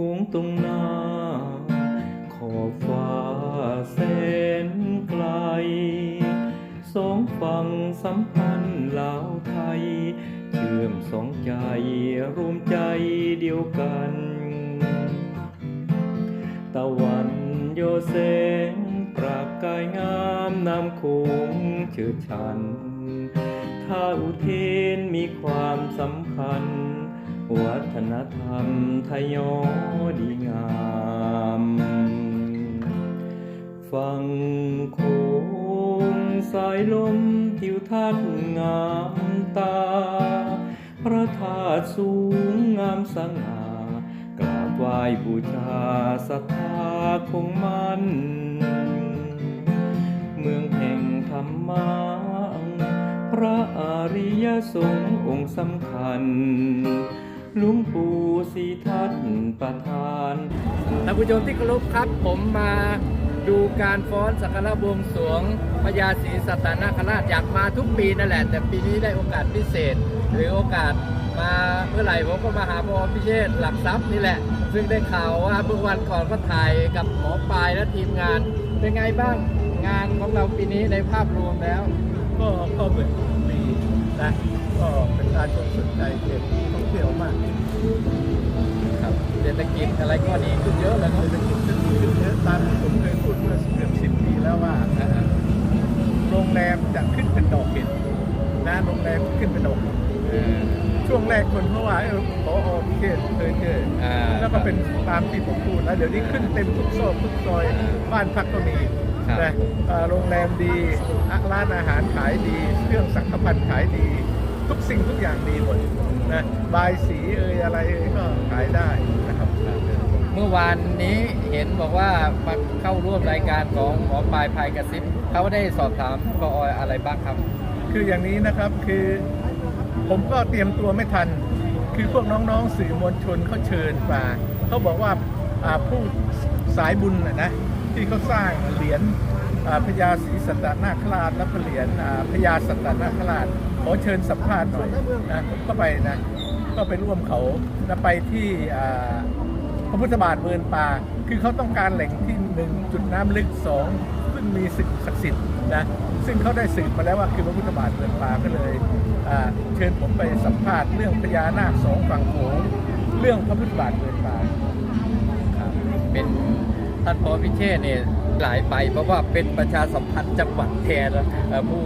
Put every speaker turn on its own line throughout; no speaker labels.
คงตรงหน้า ขอบฟ้าแสนไกล สองฝั่งสัมพันธ์ลาวไทย เชื่อมสองใจรวมใจเดียวกัน ตะวันโยแสงปราบกายงามนำคงเชิดชัน ถ้าอุเทนมีความสำคัญ วัฒนธรรมไทยยอดีงามฟังโคงสายลมทิวทัศน์งามตา พระธาตุสูงงามสง่ากราบไหว้บูชาศรัทธาคงมันเมืองแห่งธรรมะพระอริยสงฆ์องค์สำคัญ ลุงปู่สีทัตประธาน
ท่านผู้ชมที่เคารพครับ ผมมาดูการฟ้อนสักการะบวงสรวงพญาศรีสัตนาคราชอยากมาทุกปีนั่นแหละ แต่ปีนี้ได้โอกาสพิเศษ หรือโอกาสมาเมื่อไหร่ผมก็มาหาพอพิเชษหลักทรัพย์นี่แหละ ซึ่งได้ข่าวว่าเมื่อวันก่อนก็ถ่ายกับหมอปลายและทีมงาน เป็นไงบ้างงานของเราปีนี้ในภาพรวมแล้ว
ก็ก็เหมือนปีนะก็เป็นการชมสนใจเก็บท่องเที่ยวมาก
ครับเศรษฐกิจอะไรก็ดีขึ้นเยอะเลยเนาะ
เศรษฐกิจจะดีขึ้นเยอะตามที่ผมเคยพูดเมื่อเกือบสิบปีแล้วว่าโรงแรมจะขึ้นเป็นดอกเห็ดนะโรงแรมขึ้นเป็นดอกช่วงแรกคนเขาะว่าเออพอพิเศษเคยเจอ
อ่า
แล้วก็เป็นตามที่ผมพูดแล้วเดี๋ยวนี้ขึ้นเต็มทุกซอกทุกซอยบ้านพักก็มีนะโรงแรมดีร้านอาหารขายดี เครื่องสังขพันธ์ขายดี ทุกสิ่งทุกอย่างดีหมด นะบายสีเอ่ยอะไรเอ่ยก็ขายได้นะครับ
เมื่อวานนี้เห็นบอกว่ามาเข้าร่วมรายการของหมอปลายภายกระซิบเขาได้สอบถามปออยอะไรบ้างครับ
คืออย่างนี้นะครับคือ ผมก็เตรียมตัวไม่ทัน คือพวกน้องๆสื่อมวลชนเขาเชิญมาเขาบอกว่าอ่าผู้สายบุญนะนะที่เขาสร้างเหรียญอ่าพญาศรีสัตนาคราชและเหรียญอ่าพญาสัตนาคราช ขอเชิญสัมภาษณ์หน่อยนะผมก็ไปนะก็ไปร่วมเขานะไปที่พระพุทธบาทเมินป่า คือเขาต้องการแหล่งที่หนึ่งจุดน้ำลึกสองซึ่งมีสึกศักดิ์สิทธิ์นะซึ่งเขาได้สืบมาแล้วว่าคือพระพุทธบาทเมินป่าก็เลยเชิญผมไปสัมภาษณ์เรื่องพญานาคสองฝั่งโขงเรื่องพระพุทธบาทเมินป่า
เป็นท่านพอพิเชษเนี่ยหลายไปเพราะว่าเป็นประชาสัมพันธ์จังหวัดแทนผู้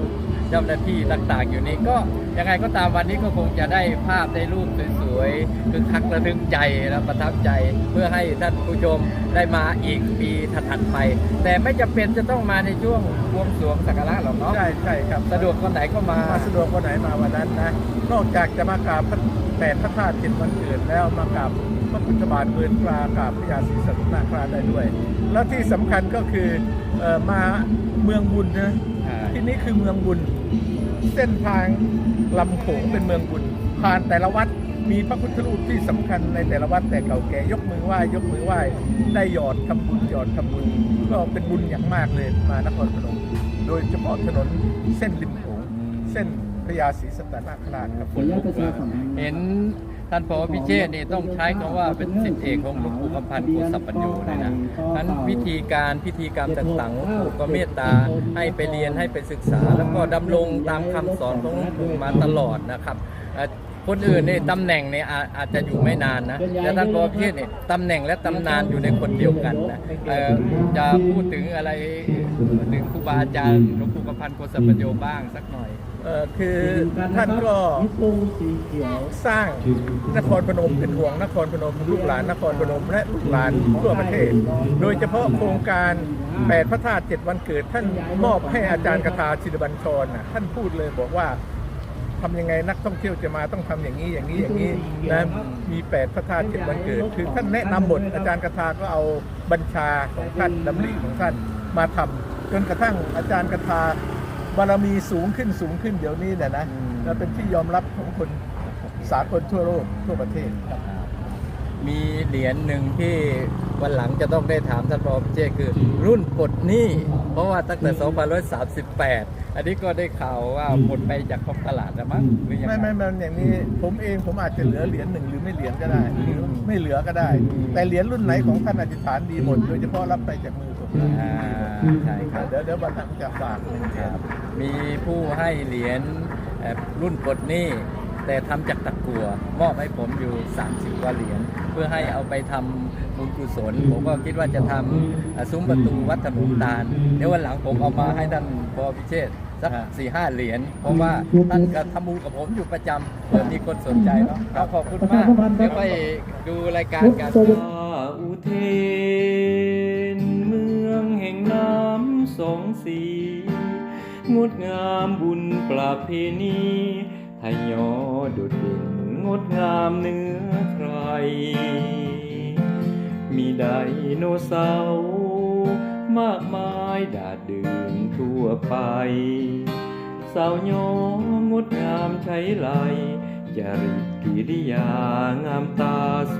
เจ้าหน้าที่ต่างๆ อยู่นี่ก็ยังไงก็ตามวันนี้ก็คงจะได้ภาพได้รูปสวยๆคือคักระทึกใจและประทับใจเพื่อให้ท่านผู้ชมได้มาอีกปีถัดๆไป แต่ไม่จำเป็นจะต้องมาในช่วงบวงสรวงสักการะหรอกเนาะ
ใช่ใช่ครับ
สะดวกวันไหนก็มา
มาสะดวกวันไหนมาวันนั้นนะนอกจากจะมากราบพระแปดพระธาตุเจ็ดวันเกิดแล้วมากราบพระพุทธบาทเมินปลากราบพระยาศรีสัตนาคราชได้ด้วย แล้วที่สำคัญก็คือเอ่อมาเมืองบุญนะ
อ่า
ที่นี่คือเมืองบุญ เส้นทางลำโขงเป็นเมืองบุญผ่านแต่ละวัดมีพระพุทธรูปที่สำคัญในแต่ละวัดแต่เก่าแก่ยกมือไหว้ยกมือไหว้ได้หยอดทำบุญหยอดทำบุญก็เป็นบุญอย่างมากเลยมานครพนมโดยเฉพาะถนนเส้นริมโขงเส้นพญาศรีสัตนาคราชครับ
ขออนุญาตประชาสัมพันธ์
เห็น ท่านพอพิเชษนี่ต้องใช้คำว่าเป็นสิทธิเอกของหลวงปู่คำพันธ์โกสัปปัญโยเลยนะนั้นพิธีการพิธีกรรมต่างๆหลวงปู่ก็เมตตาให้ไปเรียนให้ไปศึกษา แล้วก็ดำรงตามคำสอนของหลวงปู่มาตลอดนะครับอ่อคนอื่นนี่ตำแหน่งเนี่ยอาจจะอยู่ไม่นานนะแต่ท่านพอพิเชษเนี่ยตำแหน่งและตำนานอยู่ในคนเดียวกันนะเอ่อจะพูดถึงอะไรถึงครูบาอาจารย์หลวงปู่คำพันธ์โกสัปปัญโยบ้างสักหน่อย
คือท่านก็
มิตรสีเขียว
สร้างนครพนมเป็นห่วงนครพนมลูกหลานนครพนมและลูกหลานทั่วประเทศ โดยเฉพาะโครงการแปดพระธาตุเจ็ดวันเกิด ท่านมอบให้อาจารย์กถาชินบัญชรน่ะท่านพูดเลยบอกว่าทำยังไงนักท่องเที่ยวจะมาต้องทำอย่างนี้อย่างนี้อย่างนี้นะมีแปดพระธาตุเจ็ดวันเกิดคือท่านแนะนำหมดอาจารย์กถาก็เอาบัญชาของท่านดำริของท่านมาทำจนกระทั่งอาจารย์กถา บารมีสูงขึ้นสูงขึ้นเดี๋ยวนี้เนี่ยนะ
อืม
และเป็นที่ยอมรับของคนสากลทั่วโลกทั่วประเทศครับ
มีเหรียญหนึ่งที่วันหลังจะต้องได้ถามท่านรองเจคือรุ่นปลดหนี้ เพราะว่าตั้งแต่ 2538 อันนี้ก็ได้ข่าวว่าหมดไปจากท้องตลาดแล้วมั้งหรือยัง
ไม่
ไง
ไม่ไม่อย่างนี้ ผมเองผมอาจจะเหลือเหรียญหนึ่งหรือรือไม่เหรียญก็ได้หรือไม่เหลือก็ได้ แต่เหรียญรุ่นไหนของท่านอธิษฐานดีหมด โดยเฉพาะรับไปจากมือผม
อ่าใช่ครับ
เดี๋ยวเดี๋ยววันหลังจะฝากหนึ่งเหรียญ
มีผู้ให้เหรียญเอ่อรุ่นปลดหนี้ แต่ทำจากตะกั่วมอบให้ผมอยู่ 30กว่าเหรียญเพื่อให้เอาไปทำบุญกุศล ผมก็คิดว่าจะทำเอ่อซุ้มประตูวัดถนนตาลเดี๋ยววันหลังผมเอามาให้ท่านพอพิเชษฐ์สักสี่ห้าเหรียญเพราะว่าท่านก็ทำบุญกับผมอยู่ประจำเผื่อมีคนสนใจเนาะครับขอบคุณมากเดี๋ยวไปดูรายการกัน
ข้าอุเทนเมือง แห่งน้ำสองสี งดงามบุญประเพณีไทยยอโดดเด่นงดงามเนื้อใคร มีไดโนเสาร์มากมายดาดดื่นทั่วไป สาวยองดงามใช้ไหลจริตกิริยางามตาโส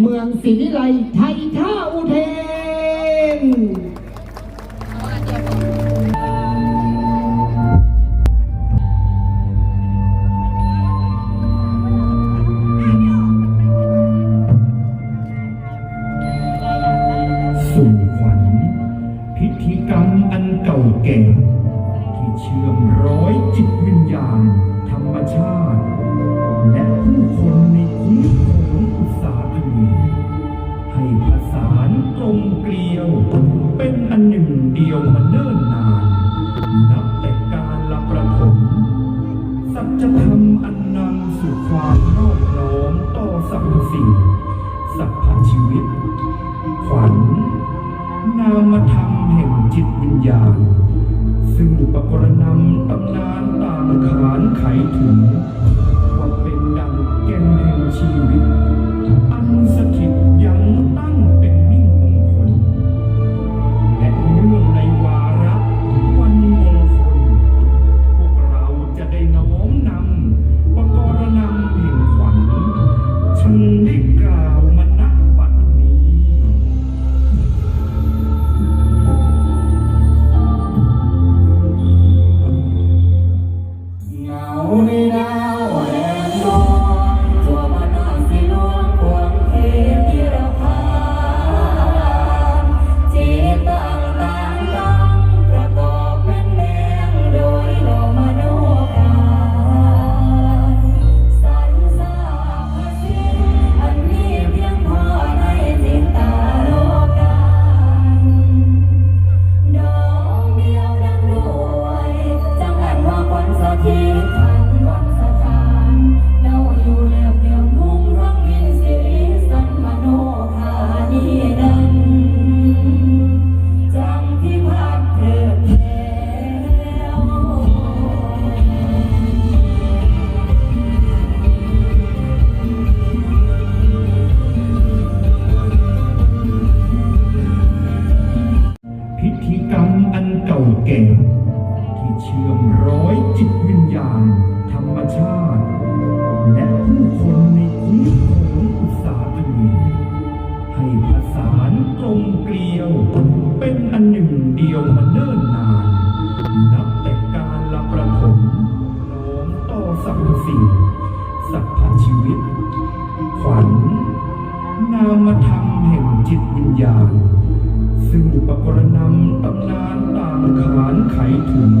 เมื
องศรีวิไลไทยท่าอุเทน
อันหนึ่งเดียวมาเนิ่นนาน นับแต่การละประถมสัจธรรม เกลี
ยว เป็
นอันหนึ่งเดียวมาเนิ่นนาน นับแต่การละประทมน้อมต่อสรรพสิ่งสรรพชีวิต ขวัญนามธรรมแห่งจิตวิญญาณ ซึ่งประกรณำตำนานต่างขานไขถึง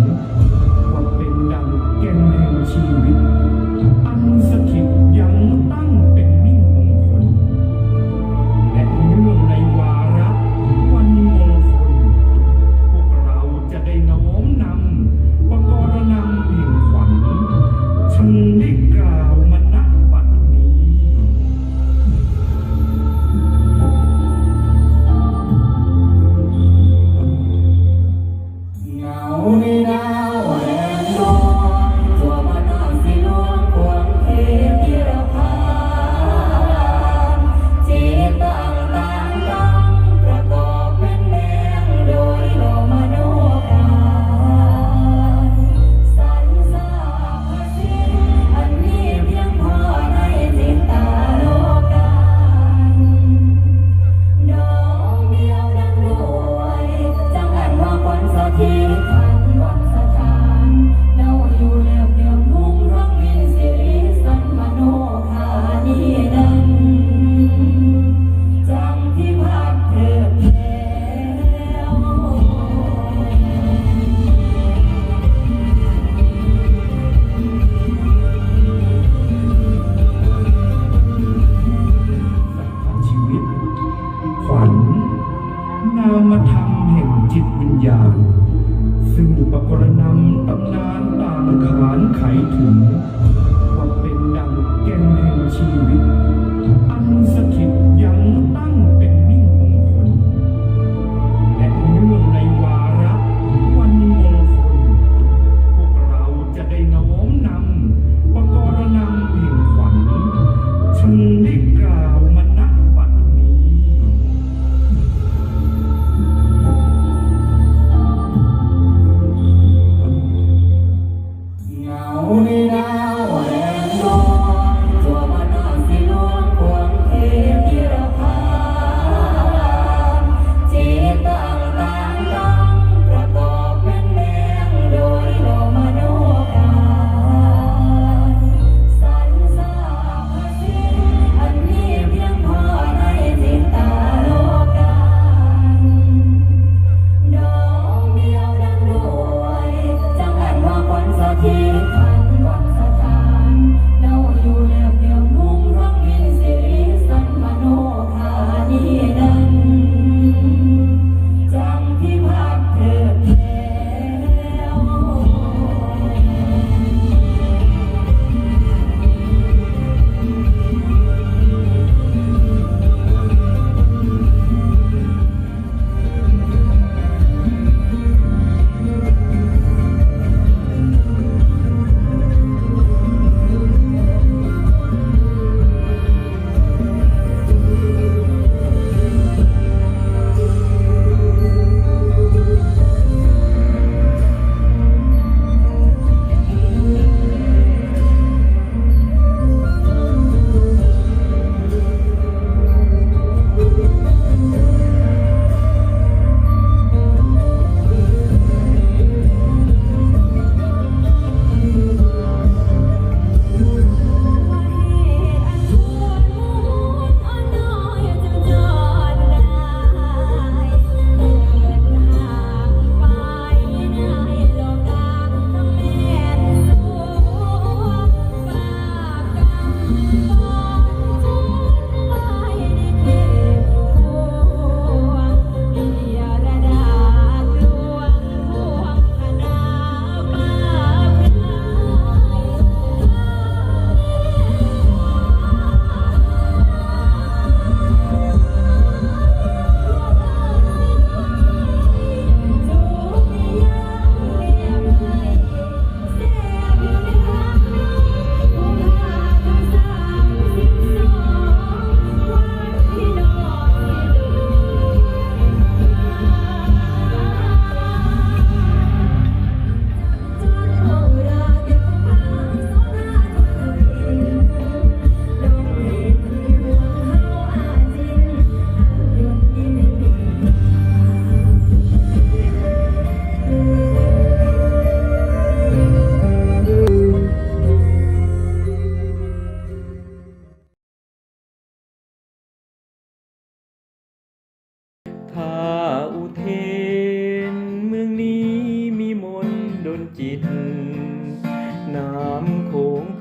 Thank.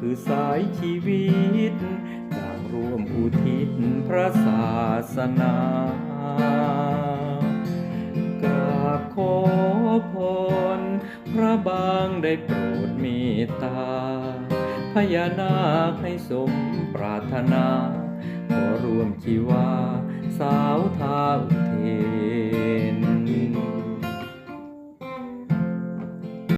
คือ
สายชีวิตต่างร่วมอุทิศพระศาสนากราบขอพรพระบางได้โปรดเมตตาพญานาคให้สมปรารถนาขอร่วมชีวา สาวท้าเทน